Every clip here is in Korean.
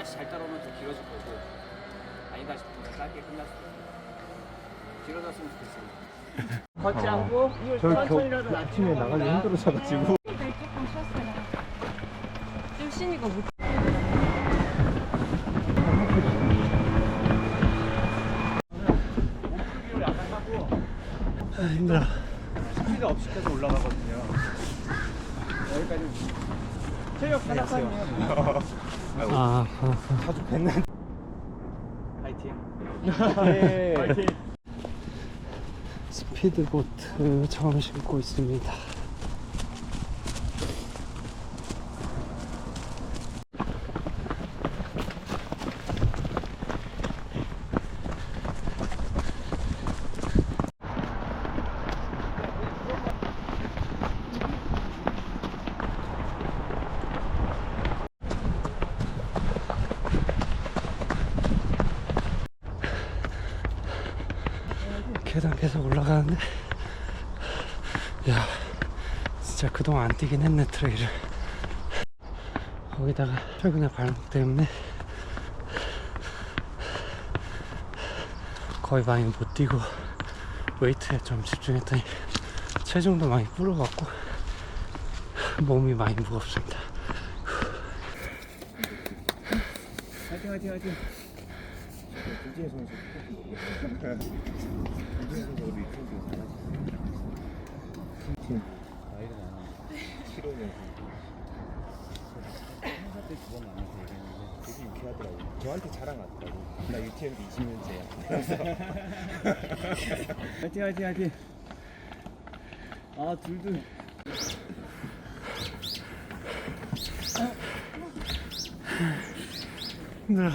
같이 잘 따라오면 더 길어질 거고 아니다 싶으면 짧게 끝날 수도 있고 길어졌으면 좋겠습니다. 걷지 않고 천천히라도 아침에 나가기 힘들어져가지고 네, 조금 쉬었어요. 좀 쉬니까 못. 아, 힘들어 스피드 업시켜서 올라가거든요. 여기까지 체력 하나뿐이에요. 아, 아 자주 뵀는 파이팅. 네. 파이팅. 스피드보트 처음 신고 있습니다 계단 계속 올라가는데. 야 진짜 그동안 안 뛰긴 했네 트레일을. 거기다가 최근에 발목 때문에 거의 많이 못 뛰고 웨이트에 좀 집중했더니 체중도 많이 불어갖고 몸이 많이 무겁습니다. 파이팅 파이팅 파이팅. 김진혜 선수 김진혜 선수가 우리 친구 팀 나이가 많아 7호년 행사 때 두 번 만나서 되게 유쾌하더라고 저한테 자랑하더라고 나 UTMB 20년째야 파이팅 파이팅 파이팅. 아 둘둘. 힘들어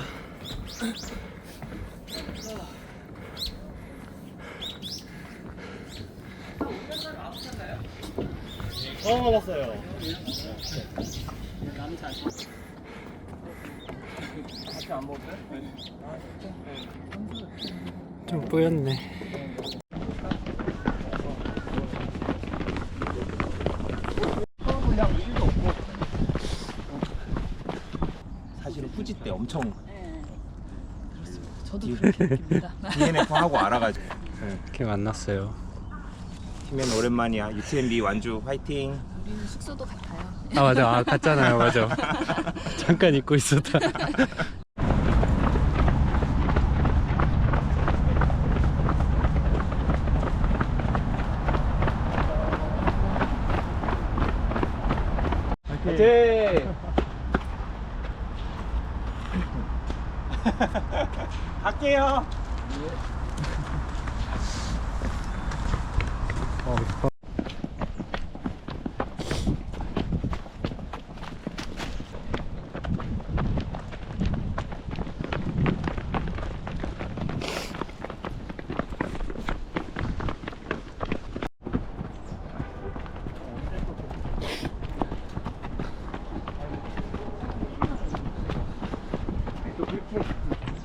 처음 와봤어요 안 먹었어요? 좀 뿌였네. 사실은 후지 때 엄청 저도 그렇게 느낍니다. DNF 하고 알아가지고. 이렇게 만났어요. 팀엔 오랜만이야. UTMB 완주 화이팅 우리는 숙소도 같아요. 아 맞아 아 갔잖아요 맞아 잠깐 잊고 있었다 파이팅. 갈게요. 어, 또 그렇게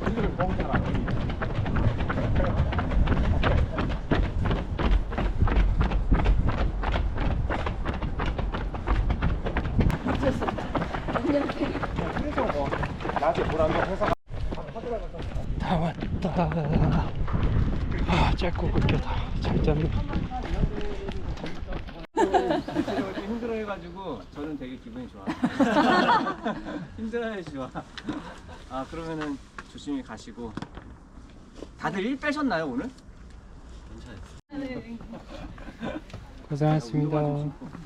힘들면 너무 잘안 됩니다. 그래서 뭐 낮에 물한번 해서 다 왔다 아 짧고 굵게다 잘 잡네 힘들어해가지고 저는 되게 기분이 좋아. 힘들어해 좋아. 아 그러면은 조심히 가시고. 다들 일 빼셨나요 오늘? 고생하셨습니다 신고. 어, 예.